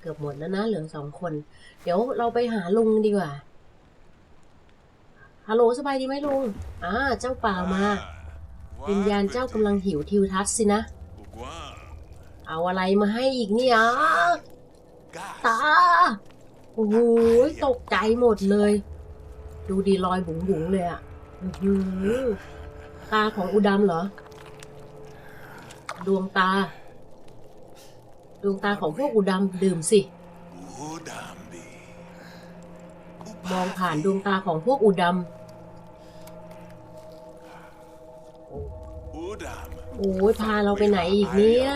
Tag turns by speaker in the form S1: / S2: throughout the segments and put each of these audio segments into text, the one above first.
S1: เกือบหมดแล้วนะ เหลือสองคน เดี๋ยวเราไปหาลุงดีกว่า ฮัลโหลสบายดีไหมลุง อ่า เจ้าป่ามา วิญญาณเจ้ากำลังหิวทิวทัศน์สินะ เอาอะไรมาให้อีกเนี่ยตา โอ้โหตกใจหมดเลย ดูดีรอยบุ๋งบุ๋งๆเลยอะอื้อหือตาของอุดมเหรอ ดวงตา ดวงตาของพวกอุดมดื่มสิ มองผ่านดวงตาของพวกอุดมโอ้ยพาเราไปไหนอีกเนี่ย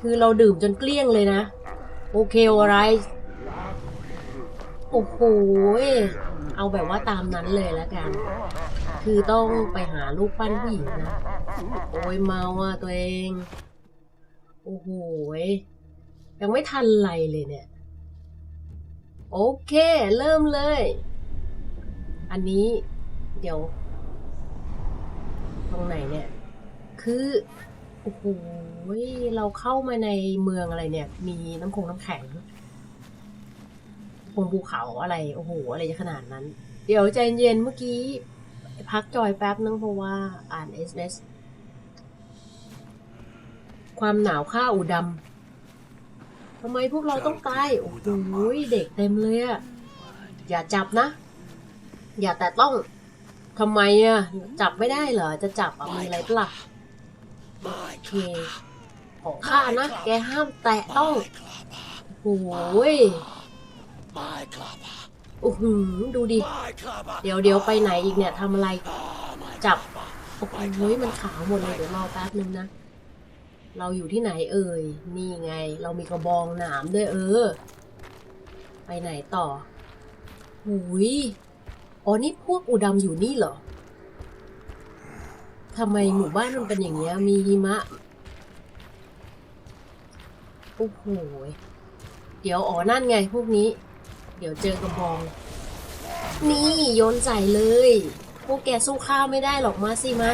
S1: คือเราดื่มจนเกลี้ยงเลยนะ โอเคอะไร โอ้โห เอาแบบว่าตามนั้นเลยแล้วกัน คือต้องไปหาลูกปั้นผู้หญิงนะ โอ้ยเมาอะตัวเอง โอ้โหยังไม่ทันไรเลยเนี่ย โอเค เริ่มเลย อันนี้เดี๋ยว ตรงไหนเนี่ย คือ โอ้โหเราเข้ามาในเมืองอะไรเนี่ย มีน้ำคงน้ำแข็งคงภูเขาอะไร โอ้โห อะไรจะขนาดนั้น เดี๋ยวใจเย็นเมื่อกี้ พักจอยแป๊บนึงเพราะว่าอ่าน SMS ความหนาวฆ่าอูดำทำไมพวกเราต้องตาย โอ้โหเด็กเต็มเลยอะอย่าจับนะ อย่าแต่ต้องทำไมอะจับไม่ได้เหรอ จะจับอะมีอะไรเปล่าโอเคของข้านะ แกห้ามแตะต้องโอ้ยโอ้โหดูดิ เดี๋ยวเดี๋ยวไปไหนอีกเนี่ยทำอะไร จับ โอ้โหมันขาวหมดเลย เดี๋ยวรอแป๊บนึงนะ เราอยู่ที่ไหนเอ่ย นี่ไง เรามีกระบองหนามด้วยเออ ไปไหนต่อ หุยอ๋อนี่พวกอุดมอยู่นี่เหรอทำไมหมู่บ้านมันเป็นอย่างเงี้ย มีหิมะ โอ้โห เดี๋ยวอ๋อนั่นไงพวกนี้ เดี๋ยวเจอกระบอง นี่โยนใส่เลย พวกแกสู้ข้าวไม่ได้หรอกมาสิมา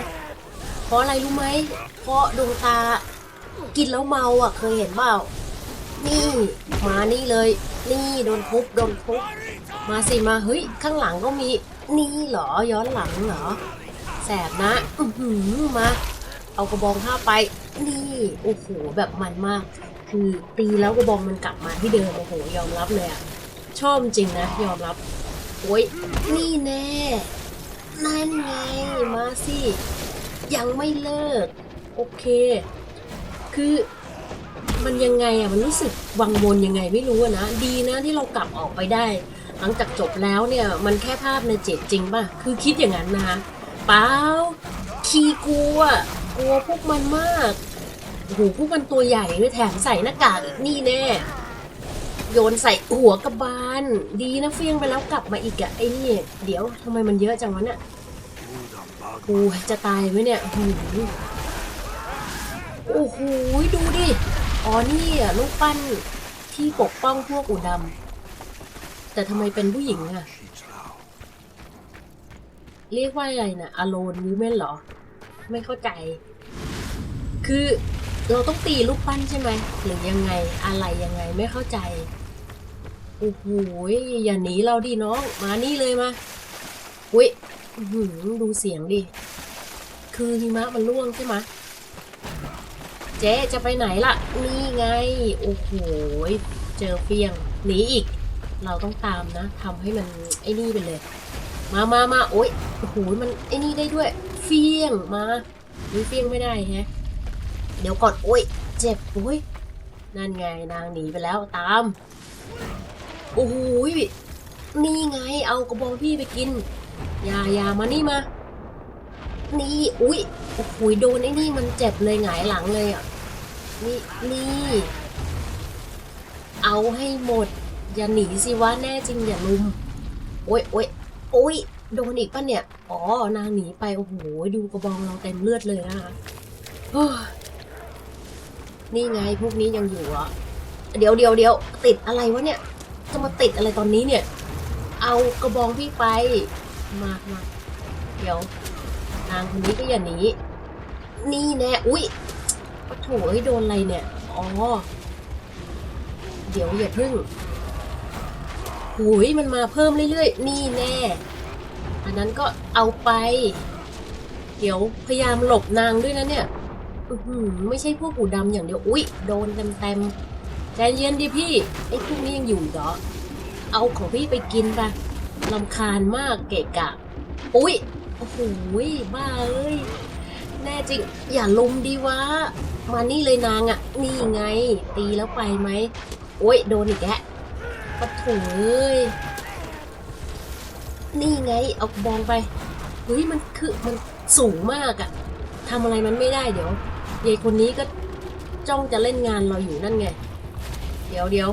S1: เพราะอะไรรู้ไหม เพราะดวงตา กินแล้วเมาอะ เคยเห็นเปล่า นี่มานี่เลย นี่โดนทุบโดนทุบมาสิมาเฮ้ยข้างหลังก็มี นี่เหรอย้อนหลังเหรอ แสบนะอือมา เอากระบองผ้าไป นี่โอ้โหแบบมันมาก คือตีแล้วกระบองมันกลับมาที่เดิมโอ้โหยอมรับเลยอะชอบจริงนะยอมรับโอ้ยนี่แน่นั่นไงมาสิยังไม่เลิก โอเค คือมันยังไงอะมันรู้สึกวังวนยังไงไม่รู้นะ ดีนะที่เรากลับออกไปได้ หลังจากจบแล้วเนี่ยมันแค่ภาพในเจ็ดจริงป่ะ คือคิดอย่างนั้นนะคะเปล่าขี้กลัว กลัวพวกมันมากโอ้โหพวกมันตัวใหญ่ด้วยแถมใส่หน้ากากอีกนี่แน่โยนใส่หัวกระบาล ดีนะเฟี้ยงไปแล้วกลับมาอีกอะไอ้นี่ เดี๋ยวทำไมมันเยอะจังวะเนี่ยกูจะตายไหมเนี่ย โอ้โหดูดิ อ๋อนี่อะลูกปั้นที่ปกป้องพวกอุดำแต่ทำไมเป็นผู้หญิงอะเรียกว่าอะไรนะอโลนวิเมนเหรอ ไม่เข้าใจ คือเราต้องตีลูกปั้นใช่ไหมหรือยังไงอะไรยังไงไม่เข้าใจโอ้โหอย่าหนีเราดิน้อง มานี่เลยมาอุ้ยดูเสียงดิ คือหิมะมันร่วงใช่ไหม เจ๊จะไปไหนล่ะ นี่ไง โอ้โห เจอเฟียง หนีอีก เราต้องตามนะทำให้มันไอ้นี่ไปเลย มามามาโอ้ยโอ้โห มันไอ้นี่ได้ด้วย เฟียง มาหรือเฟียงไม่ได้แฮะ เดี๋ยวก่อนโอ้ย เจ็บโอ้ย นั่นไงนางหนีไปแล้วตาม โอ้โหยนี่ไง เอากระบองพี่ไปกิน อย่าอย่ามานี่มานี่ อุ้ยโอ้โหยโดนไอ้นี่มันเจ็บเลยหงายหลังเลยอะ นี่นี่ เอาให้หมด อย่าหนีสิวะแน่จริงอย่าลุม โอ้ยโอ้ยโอ้ยโดนอีกปะเนี่ย อ๋อ นางหนีไป โอ้โห ดูกระบองเราเต็มเลือดเลยนะคะนี่ไงพวกนี้ยังอยู่อะ เดี๋ยวเดี๋ยวเดี๋ยวติดอะไรวะเนี่ย จะมาติดอะไรตอนนี้เนี่ย เอากระบองพี่ไป มามาเดี๋ยว นางคนนี้ก็อย่าหนี นี่แน่ อุ้ย โอ้โถเอ้ยโดนอะไรเนี่ย อ๋อ เดี๋ยวอย่าพึ่งหุยมันมาเพิ่มเรื่อยๆ นี่แน่ อันนั้นก็เอาไป เดี๋ยวพยายามหลบนางด้วยนะเนี่ยอือหือไม่ใช่พวกหูดำอย่างเดียว อุ๊ย โดนเต็มๆใจเย็นดิพี่ ไอ้พวกนี้ยังอยู่เหรอ เอาของพี่ไปกินไปลำคาญมากเกะกะ อุ๊ย โอ้โหบ้าเอ้ย แน่จริง อย่าลุมดีวะ มานี่เลยนางอะ่ะ นี่ไง ตีแล้วไปไหม โอ๊ยโดนอีกแล้วปะโถเอ้ยนี่ไง เอาบองไปเฮ้ยมันคือมันสูงมากอะทำอะไรมันไม่ได้เดี๋ยวยายคนนี้ก็จ้องจะเล่นงานเราอยู่นั่นไง เดี๋ยวเดี๋ยว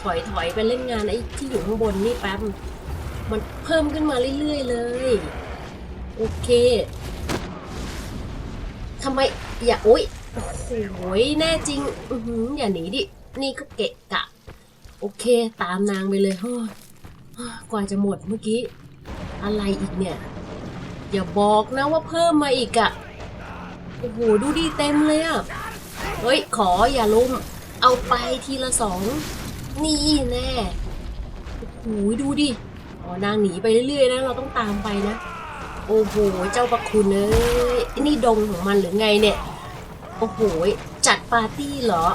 S1: ถอยถอยไปเล่นงานไอ้ที่อยู่ข้างบนนี่แป๊บ มันเพิ่มขึ้นมาเรื่อยๆเลย โอเคทำไม อย่าโอ๊ย โอ้โหแน่จริง อือหืออย่าหนีดิ นี่ก็เกะกะ โอเค ตามนางไปเลยเฮ้กว่าจะหมดเมื่อกี้ อะไรอีกเนี่ย อย่าบอกนะว่าเพิ่มมาอีกอะโอ้โห ดูดีเต็มเลยอะเฮ้ย ขออย่าลุมเอาไปทีละสอง นี่แน่โอ้โหดูดิ อ๋อ นางหนีไปเรื่อยๆนะ เราต้องตามไปนะ โอ้โห เจ้าประคุณเอ้ยนี่ดงของมันหรือไงเนี่ย โอ้โหจัดปาร์ตี้เหรอ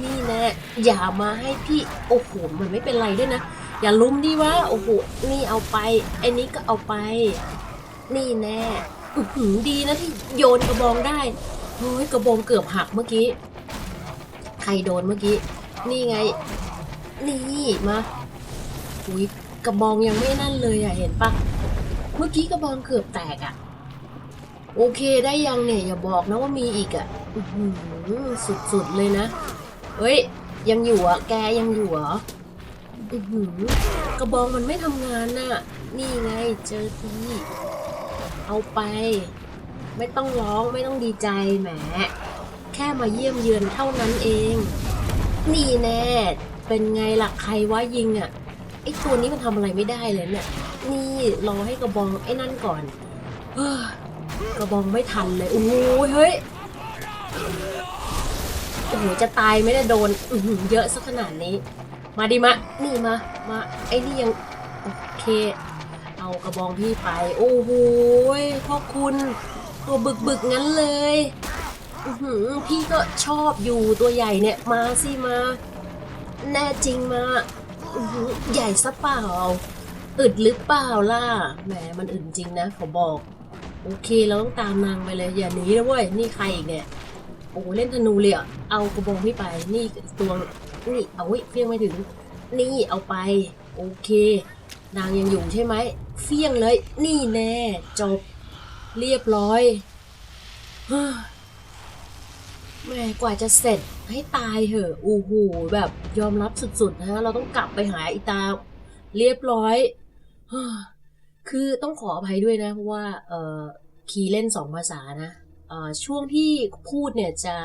S1: นี่แน่อย่ามาให้พี่โอ้โหมันไม่เป็นไรด้วยนะ อย่าลุ้มดิวะโอ้โหนี่เอาไปไอ้นี้ก็เอาไป นี่แน่อือหือดีนะที่โยนกระบองได้เฮ้ยกระบองเกือบหักเมื่อกี้ใครโดนเมื่อกี้ นี่ไง นี่มาอุ้ยกระบองยังไม่นั่นเลยอะเห็นปะเมื่อกี้กระบองเกือบแตกอะ โอเคได้ยังเนี่ย อย่าบอกนะว่ามีอีกอะอือสุดๆเลยนะ เฮ้ย ยังอยู่อะ แกยังอยู่เหรออื้อหือกระบองมันไม่ทำงานน่ะ นี่ไงเจอทีเอาไป ไม่ต้องร้องไม่ต้องดีใจแหม แค่มาเยี่ยมเยือนเท่านั้นเอง นี่แน่ เป็นไงล่ะใครว่ายิงอะ ไอตัวนี้มันทำอะไรไม่ได้เลยเนี่ย นี่รอให้กระบองไอ้นั่นก่อนเฮ้อ กระบองไม่ทันเลยโอ้โหเฮ้ยโอ้โหจะตายไม่ได้โดนอืเยอะสักขนาดนี้ มาดิมะนี่มามาไอ้นี่ยังโอเค เอากระบองพี่ไป โอ้โหพ่อคุณตัวบึกบึกงั้นเลยพี่ก็ชอบอยู่ตัวใหญ่เนี่ยมาสิมา แน่จริงมาใหญ่ซะเปล่าอึดหรือเปล่าล่ะแหมมันอึดจริงนะขอบอก โอเคเราต้องตามนางไปเลยอย่าหนีนะเว้ยนี่ใครอีกเนี่ยโอ้เล่นธนูเลยอะเอากระบองพี่ไปนี่ตัวนี่เอาไว้ยเฟี้ยงไม่ถึง นี่เอาไป โอเคนางยังอยู่ใช่ไหมเฟี้ยงเลย นี่แน่จบเรียบร้อยแม่กว่าจะเสร็จให้ตายเหอะโอ้โหแบบยอมรับสุดๆนะเราต้องกลับไปหาอีตา เรียบร้อยเฮ้ คือต้องขออภัยด้วยนะ เพราะว่าเอ่อคีย์เล่นสองภาษานะเอ่อช่วงที่พูดเนี่ยจะ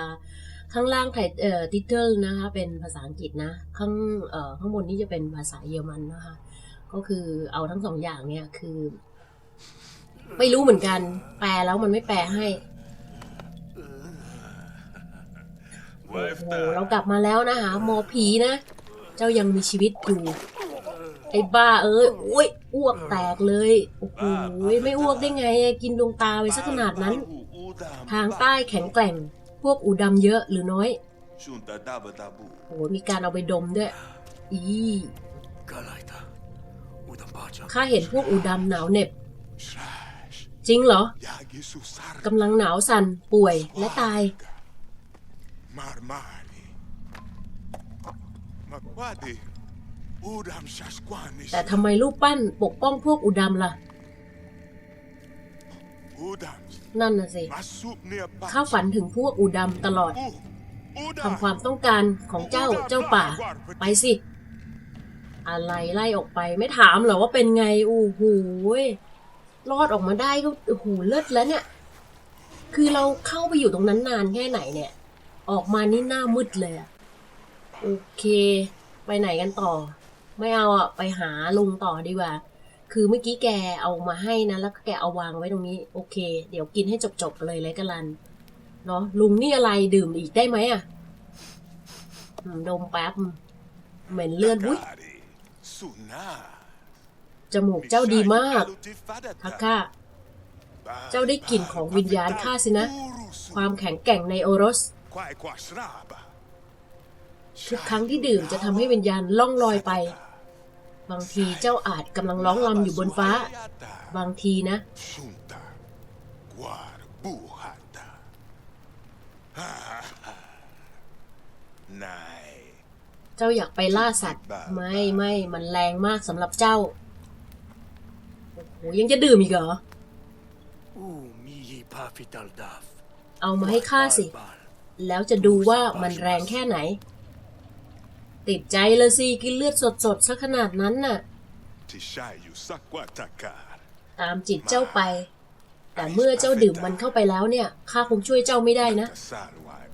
S1: ข้างล่างไทยเอ่อติเติลนะคะเป็นภาษาอังกฤษนะข้างเอ่อข้างบนนี่จะเป็นภาษาเยอรมันนะคะก็คือเอาทั้งสองอย่างเนี่ยคือ ไม่รู้เหมือนกัน แปลแล้วมันไม่แปลให้โอ้โหเรากลับมาแล้วนะคะหมอผีนะ เจ้ายังมีชีวิตอยู่ ไอ้บ้าเอ้ยโอ้ยอ้วกแตกเลย โอ้โหไม่อ้วกได้ไงอะกินดวงตาไปสักขนาดนั้น ทางใต้แข็งแกร่ง พวกอูดำเยอะหรือน้อย
S2: Junta daba dabu.
S1: โอ้โหมีการเอาไปดมด้วย อี
S3: Galaita. Udam Pacha.
S1: ข้าเห็นพวกอูดำหนาวเหน็บ
S2: Slash.
S1: จริงเหรอ
S2: Yagi susar.
S1: กำลังหนาวสั่นป่วยและตาย
S2: Marmari. Makwadi. Udam shasquanis.
S1: แต่ทำไมรูปปั้นปกป้องพวกอูดำล่ะ
S2: Udam.
S1: นั่นน่ะสิ
S2: Masup near
S1: ข้าฝันถึงพวกอูดำตลอดทำความต้องการของเจ้าเจ้าป่า ไปสิ อะไรไล่ออกไปไม่ถามเหรอว่าเป็นไงโอ้โหยรอดออกมาได้ก็โอ้โหเลิศแล้วเนี่ย คือเราเข้าไปอยู่ตรงนั้นนานแค่ไหนเนี่ย ออกมานี่หน้ามืดเลยอะโอเค ไปไหนกันต่อ ไม่เอาอะไปหาลุงต่อดีกว่า คือเมื่อกี้แกเอามาให้นะ แล้วก็แกเอาวางไว้ตรงนี้ โอเค เดี๋ยวกินให้จบๆเลยเลยกันลัน เนาะลุงนี่อะไรดื่มอีกได้ไหมอะดมแป๊บเหม็นเลือดวุ้ยจมูกเจ้าดีมาก
S2: Misai
S1: ทักข้าเจ้าได้กลิ่นของวิญญาณข้าสินะ ความแข็งแกร่งในโอรส ทุกครั้งที่ดื่มจะทำให้วิญญาณล่องลอยไป บางทีเจ้าอาจกำลังร้องรำอยู่บนฟ้า บางทีนะ
S2: Sunta. Guar buhata. Nai.
S1: เจ้าอยากไปล่าสัตว์ ไม่ไม่มันแรงมากสำหรับเจ้า โอ้โหยังจะดื่มอีกเหรอ
S3: U mihi pafital daf.
S1: เอามาให้ข้าสิ
S3: Bal.
S1: แล้วจะดูว่ามันแรงแค่ไหน ติดใจเลยสิ กินเลือดสดๆซะขนาดนั้นน่ะ
S2: Tishayu sakwatakar.
S1: ตามจิตเจ้าไป แต่เมื่อเจ้าดื่มมันเข้าไปแล้วเนี่ย ข้าคงช่วยเจ้าไม่ได้นะ
S2: Tasarwai.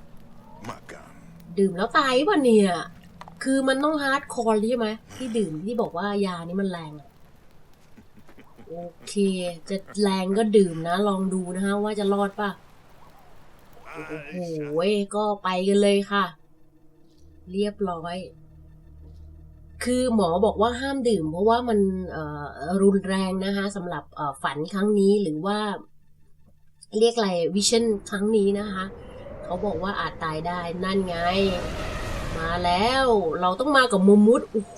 S2: Magam.
S1: ดื่มแล้วตายป่ะเนี่ย คือมันต้องฮาร์ดคอร์ใช่ไหมที่ดื่มที่บอกว่ายานี้มันแรงอะโอเค จะแรงก็ดื่มนะ ลองดูนะฮะว่าจะรอดป่ะ โอ้โหก็ไปกันเลยค่ะ เรียบร้อย คือหมอบอกว่าห้ามดื่ม เพราะว่ามันรุนแรงนะคะสำหรับฝันครั้งนี้หรือว่าเรียกอะไรวิชั่นครั้งนี้นะคะ เขาบอกว่าอาจตายได้นั่นไง มาแล้วเราต้องมากับมมุดโอ้โห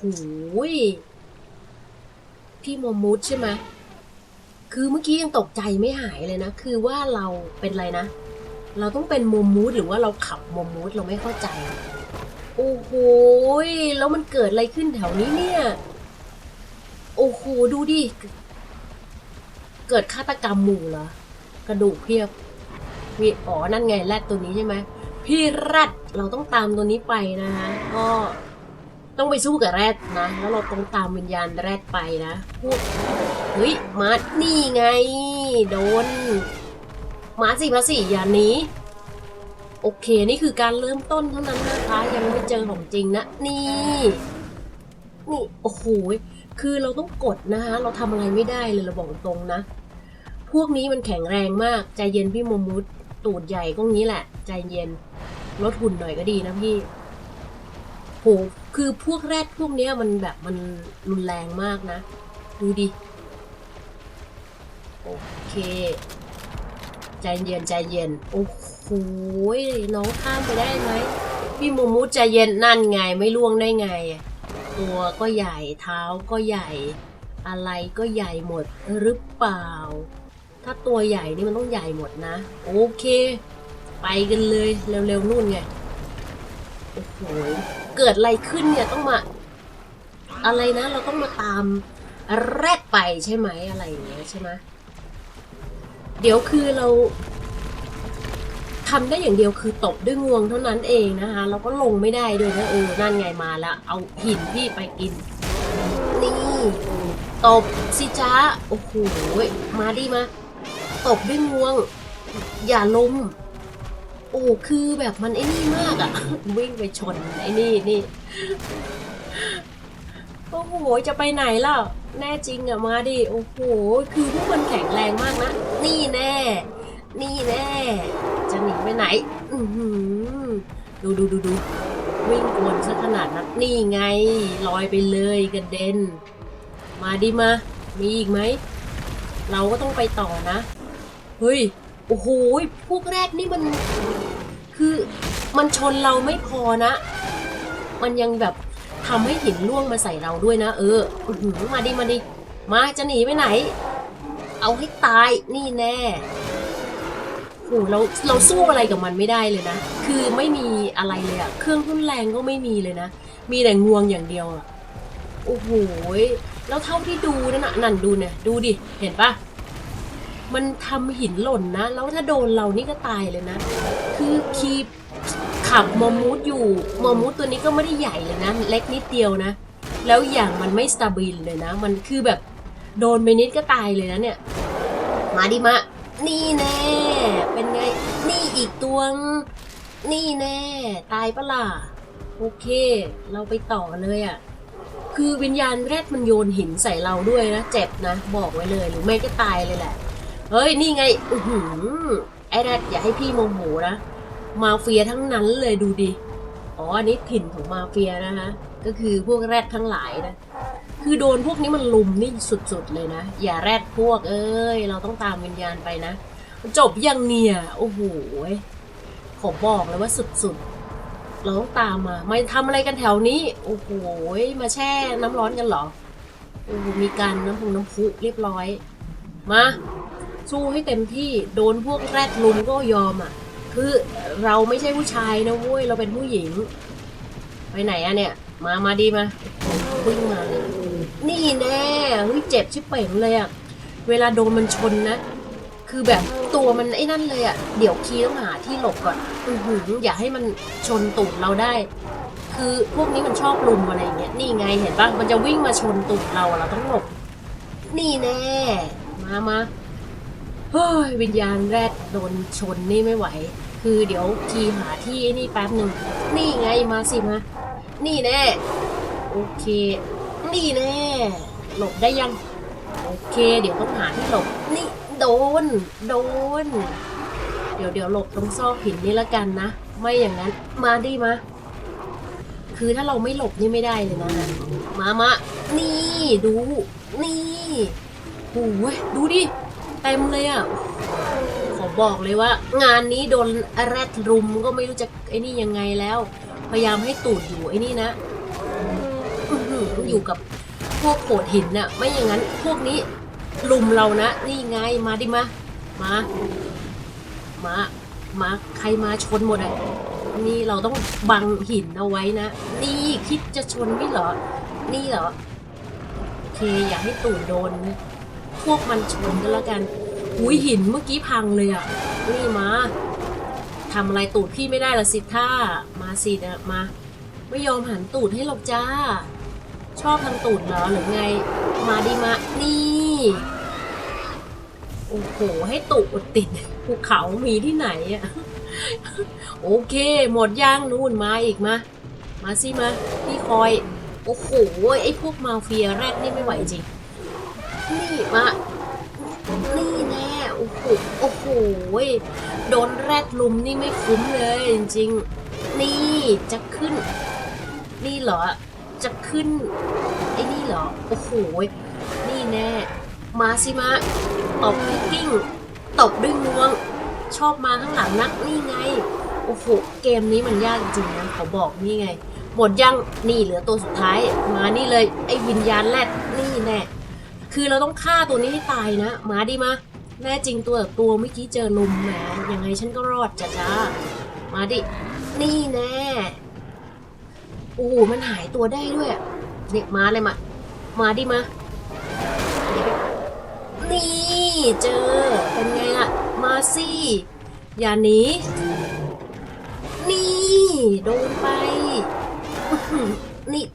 S1: พี่มมุดใช่ไหมคือเมื่อกี้ยังตกใจไม่หายเลยนะ คือว่าเราเป็นอะไรนะ เราต้องเป็นมมูดหรือว่าเราขับมมูดเราไม่เข้าใจ โอ้โหแล้วมันเกิดอะไรขึ้นแถวนี้เนี่ย โอ้โห ดูดิ เกิดฆาตกรรมหมู่เหรอ กระดูกเพียบ มีอ๋อ นั่นไงแรดตัวนี้ใช่ไหม พี่แรด เราต้องตามตัวนี้ไปนะคะก็ต้องไปสู้กับแรดนะ แล้วเราต้องตามวิญญาณแรดไปนะพวกเฮ้ย มานี่ไง โดน มาสิมาสิอย่าหนี โอเค นี่คือการเริ่มต้นเท่านั้นนะคะ ยังไม่เจอของจริงนะ นี่ นี่ โอ้โห คือเราต้องกดนะคะ เราทำอะไรไม่ได้เลยเราบอกตรงนะ พวกนี้มันแข็งแรงมาก ใจเย็นพี่มมุดตูดใหญ่ก็งี้แหละ ใจเย็น ลดหุ่นหน่อยก็ดีนะพี่โหคือพวกแรดพวกเนี้ยมันแบบมันรุนแรงมากนะ ดูดิ โอเค ใจเย็นใจเย็น โอ้โหน้องข้ามไปได้ไหม พี่โมมุดใจเย็นนั่นไงไม่ล่วงได้ไง ตัวก็ใหญ่เท้าก็ใหญ่ อะไรก็ใหญ่หมดหรือเปล่า ถ้าตัวใหญ่นี่มันต้องใหญ่หมดนะ โอเค ไปกันเลยเร็วๆนู่นไง โอ้โห เกิดอะไรขึ้นเนี่ยต้องมา อะไรนะเราต้องมาตามแรดไปใช่ไหมอะไรอย่างเงี้ยใช่ไหม เดี๋ยวคือเราทำได้อย่างเดียวคือตบด้วยงวงเท่านั้นเองนะคะเราก็ลงไม่ได้ด้วยนะเออนั่นไงมาแล้วเอาหินพี่ไปกิน นี่ตบสิจ้าโอ้โหมาดิมาตบด้วยงวง อย่าล้มโอ้คือแบบมันไอ้นี่มากอะวิ่งไปชนไอ้นี่นี่โอ้โหจะไปไหนล่ะแน่จริงอะมาดิโอ้โหคือพวกมันแข็งแรงมากนะ นี่แน่ นี่แน่ จะหนีไปไหน อืดูดูดูดูวิ่งกวนซะขนาดนั้นนี่ไง ลอยไปเลยกระเด็น มาดิมา มีอีกไหม เราก็ต้องไปต่อนะ เฮ้ย โอ้โห พวกแรกนี่มัน คือมันชนเราไม่พอนะ มันยังแบบทำให้หินล่วงมาใส่เราด้วยนะ เออ มาดิมาดิ มาจะหนีไปไหน เอาให้ตายนี่แน่โอ้โหเราเราสู้อะไรกับมันไม่ได้เลยนะ คือไม่มีอะไรเลยอะเครื่องทุนแรงก็ไม่มีเลยนะ มีแต่งวงอย่างเดียวอะโอ้โหแล้วเท่าที่ดูนั่นน่ะนั่นดูเนี่ยดูดิเห็นปะมันทำหินหล่นนะ แล้วถ้าโดนเรานี่ก็ตายเลยนะ คือคีบขับมอมูดอยู่มอมมูดตัวนี้ก็ไม่ได้ใหญ่เลยนะ เล็กนิดเดียวนะ แล้วอย่างมันไม่สตาบิลเลยนะ มันคือแบบ โดนไปนิดก็ตายเลยนะเนี่ย มาดิมา นี่แน่ เป็นไง นี่อีกตัวงนี่แน่ ตายปะล่ะ โอเค เราไปต่อเลยอะ่ะ คือวิญญาณแรกมันโยนหินใส่เราด้วยนะ เจ็บนะ บอกไว้เลย หรือไม่ก็ตายเลยแหละ เฮ้ย นี่ไง อือหือไอ้แรดอย่าให้พี่โมโหนะ มาเฟียทั้งนั้นเลยดูดิ อ๋อ อันนี้ถิ่นของมาเฟียนะคะ ก็คือพวกแรดทั้งหลายนะ คือโดนพวกนี้มันลุมนี่สุดๆเลยนะ อย่าแรดพวก เอ้ย เราต้องตามวิญญาณไปนะ จบยังเนี่ย โอ้โหขอบอกเลยว่าสุดๆ เราต้องตามมามาทำอะไรกันแถวนี้ โอ้โหมาแช่น้ำร้อนกันเหรอ โอ้โหมีการน้ำพุน้ำพุเรียบร้อย มา สู้ให้เต็มที่โดนพวกแรดลุมก็ยอมอะ คือเราไม่ใช่ผู้ชายนะเว้ย เราเป็นผู้หญิง ไปไหนอะเนี่ย มามาดีมาวิ่งมาเลย แน่เฮ้ยเจ็บชิบเป่งเลยอะเวลาโดนมันชนนะ คือแบบตัวมันไอ้นั่นเลยอะเดี๋ยวคีต้องหาที่หลบก่อนอือหืออย่าให้มันชนตูดเราได้ คือพวกนี้มันชอบลุมอะไรอย่างเงี้ยนี่ไงเห็นปะมันจะวิ่งมาชนตูดเราเราต้องหลบนี่แน่มามาเฮ้ยวิญญาณแรดโดนชนนี่ไม่ไหว คือเดี๋ยวทีหาที่นี่แป๊บหนึ่งนี่ไงมาสิมานี่แน่โอเค นี่แน่หลบได้ยัง โอเค เดี๋ยวต้องหาที่หลบ นี่โดน โดน เดี๋ยวเดี๋ยวหลบตรงซอกหินนี่ละกันนะ ไม่อย่างนั้น มาดิมา คือถ้าเราไม่หลบนี่ไม่ได้เลยนะ มามา นี่ดู นี่โอ้ยดูดิ เต็มเลยอะขอบอกเลยว่า งานนี้โดนแรดรุมก็ไม่รู้จะไอ้นี่ยังไงแล้ว พยายามให้ตูดอยู่ไอ้นี่นะ อยู่กับพวกโขดหินน่ะ ไม่อย่างนั้นพวกนี้ลุมเรานะ นี่ไงมาดิมามามามาใครมาชนหมดอะนี่เราต้องบังหินเอาไว้นะ นี่คิดจะชนไม่เหรอ นี่เหรอโอเคอย่าให้ตูดโดนนะพวกมันชนกันแล้วกันอุ้ยหินเมื่อกี้พังเลยอะนี่มาทำอะไรตูดพี่ไม่ได้ละสิท่ามาสินะมา ไม่ยอมหันตูดให้หรอกจ้า ชอบทางตูดเหรอหรือไง มาดิมานี่ โอ้โห ให้ตูดติดภูเขามีที่ไหนอะโอเค หมดย่างนู่นมาอีกมา มาสิมา พี่คอย โอ้โห ไอ้พวกมาเฟียแรกนี่ไม่ไหวจริง นี่มา นี่แน่โอ้โห โอ้โห โดนแรดลุมนี่ไม่คุ้มเลยจริงๆนี่จะขึ้น นี่เหรอ จะขึ้น ไอ้นี่เหรอ โอ้โห นี่แน่ มาสิมาตบพิกกิ้งตบด้วยงวง ชอบมาข้างหลังนักนี่ไง โอ้โห เกมนี้มันยากจริงนะเขาบอกนี่ไง หมดยัง นี่เหลือตัวสุดท้าย มานี่เลย ไอ้วิญญาณแรดนี่แน่ คือเราต้องฆ่าตัวนี้ให้ตายนะ มาดิมาแน่จริงตัวตัวเมื่อกี้เจอลุมแหมยังไงฉันก็รอดจ้ะจ้ามาดิ นี่แน่ โอ้โหมันหายตัวได้ด้วยอะเด็กมาเลยมา มาดิมา นี่เจอ เป็นไงล่ะ มาสิอย่าหนีนี่ โดนไป นี่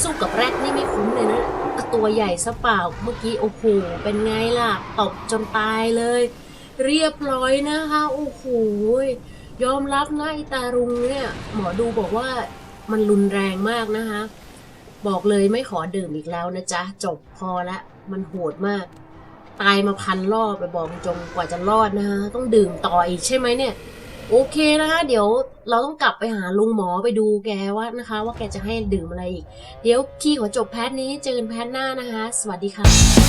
S1: สู้กับแรดนี่ไม่คุ้มเลยนะตัวใหญ่ซะเปล่า เมื่อกี้โอ้โห เป็นไงล่ะ ตบจนตายเลย เรียบร้อยนะคะ โอ้โห ยอมรับนะไอตารุงเนี่ย หมอดูบอกว่า มันรุนแรงมากนะคะ บอกเลยไม่ขอดื่มอีกแล้วนะจ๊ะ จบพอละ มันโหดมาก ตายมาพันรอบไปบอกจงกว่าจะรอดนะคะต้องดื่มต่ออีกใช่ไหมเนี่ย โอเคนะคะ เดี๋ยวเราต้องกลับไปหาลุงหมอไปดูแกว่านะคะ ว่าแกจะให้ดื่มอะไรอีก เดี๋ยวพี่ขอจบแพทนี้เจอกันแพทหน้านะคะ สวัสดีค่ะ